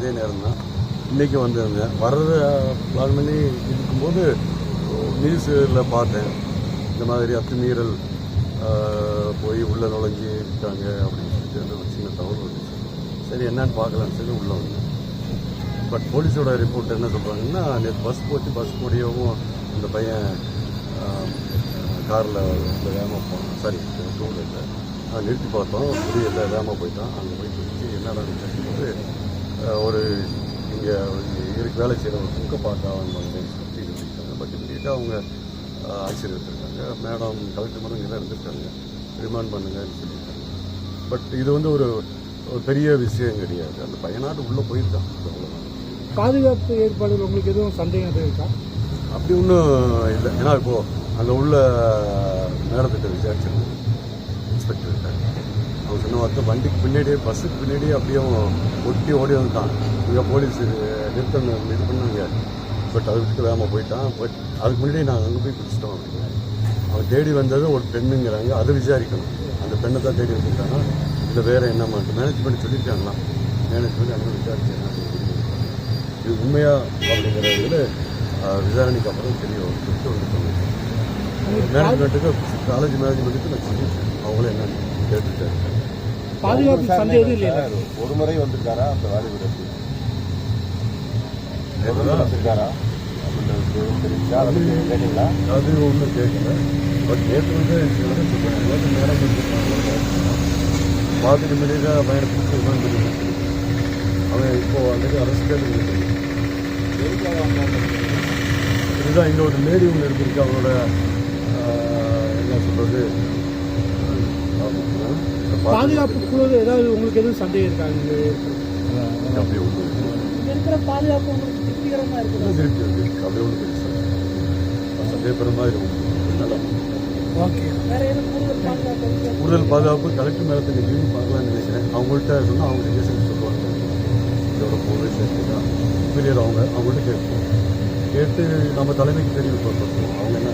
அதே நேரம் தான் இன்றைக்கி வந்திருந்தேன். வர்றத பிளான் பண்ணி இருக்கும்போது நியூஸில் பார்த்தேன். இந்த மாதிரி அத்துமீறல் போய் உள்ளே நுழைஞ்சி இருக்காங்க அப்படின்னு சொல்லிட்டு அந்த ஒரு சின்ன தகவல் வந்துச்சு. சரி என்னன்னு பார்க்கலாம்னு சொல்லி உள்ளே வந்தேன். பட் போலீஸோட ரிப்போர்ட் என்ன சொல்கிறாங்கன்னா நேற்று பஸ் போச்சு பஸ் கூடியவும் அந்த பையன் காரில் வேகமாக போனான். சாரி டூ வீலரில். நிறுத்தி பார்த்தோம் புரியல வேகமாக போயிட்டான். அங்கே போய் பிடிச்சி என்னடா போது ஒரு இங்கே இருக்கு வேலை செய்கிற ஒரு குக்க வந்து சுற்றி இருக்காங்க பட் இமீடியட்டாக அவங்க ஆக்சிடென்ட் எடுத்திருக்காங்க மேடம் கலெக்டர் மேடம் இங்கே தான் இருந்திருக்காங்க. ரிமாண்ட் பண்ணுங்கன்னு சொல்லியிருக்காங்க பட் இது வந்து ஒரு ஒரு பெரிய விஷயம் கிடையாது. அந்த பையனாட்டு உள்ளே போயிருக்கான். பாதுகாப்பு ஏற்பாடுகள் உங்களுக்கு எதுவும் சந்தேகம் எதுவும் இருக்கா? அப்படி ஒன்றும் இல்லை. ஏன்னா இப்போ அங்கே உள்ள மேடத்திட்ட விசாரிச்சிருக்கோம். இன்ஸ்பெக்டர் இருக்காங்க அவங்க சொன்ன வார்த்தை வண்டிக்கு பின்னாடியே பஸ்ஸுக்கு பின்னாடியே அப்படியே ஒட்டி ஓடி வந்துட்டான். இங்கே போலீஸ் நிறுத்தணும் இது பண்ணாங்க. பட் அதை விட்டு வேகமாக போயிட்டான். பட் அதுக்கு முன்னாடி நாங்கள் அங்கே போய் பிடிச்சிட்டோம் அப்படிங்க அவன் தேடி வந்தது ஒரு பெண்ணுங்கிறாங்க. அதை விசாரிக்கணும். அந்த பெண்ணை தான் தேடி வந்துட்டானா இல்லை வேறு என்ன மாட்டோம் மேனேஜ்மெண்ட் சொல்லியிருக்காங்களா? மேனேஜ்மெண்ட் அங்கே விசாரிச்சு இது உண்மையா அப்படிங்கிறதுல விசாரணைக்கு அப்புறம் தெரிய வரும் மேனேஜ்மெண்ட்டுக்கு காலேஜ் மேனேஜ்மெண்ட்டுக்கு நான் சொல்லிட்டேன் அவங்களும் என்ன கேட்டுட்டாரு பாதுகாப்பு சந்தேகம் இல்லையா ஒரு முறை வந்திருக்காரா? அந்த வாலிபர் முறை வந்திருக்காரா? அதை ஒன்றும் கேட்கல. பட் நேற்று வந்து. நேற்று மேனேஜ்மெண்ட் பார்த்துட்டு இமீடியட்டாக பையனை பிடிச்சி ரிமாண்ட் பண்ணி அவன் இப்போ வந்து அரசு இதுதான் ஒரு லேடி ஒன்று இருந்திருக்கு அவனோட ஆஹ், என்ன சொல்றது? பாதுகாப்பு குழு ஏதாவது உங்களுக்கு எதுவும் சந்தேகம் இருக்கா? இங்க அப்படி ஒன்று இருக்கிற பாதுகாப்பு உங்களுக்கு திருப்திகரமா இருக்குது? திருப்பி இருக்கு அப்படி ஒன்று பெருசாக சந்தேகப்படுற மாதிரி இருக்கும் நல்லா. ஓகே. வேற எதுவும் கூடுதல் பாதுகாப்பு கூடுதல் பாதுகாப்பு கலெக்டர் மேலத்தை நீங்கள் பார்க்கலாம்னு நினைக்கிறேன். அவங்கள்ட்ட சொன்னால் அவங்க டிசிஷன் சொல்லுவாங்க. இதோட போலீஸ் தான். சுப்பீரியர் அவங்க? அவங்கள்ட்ட கேட்போம். கேட்டு நம்ம தலைமைக்கு தெரிவிப்போம். அவங்க என்ன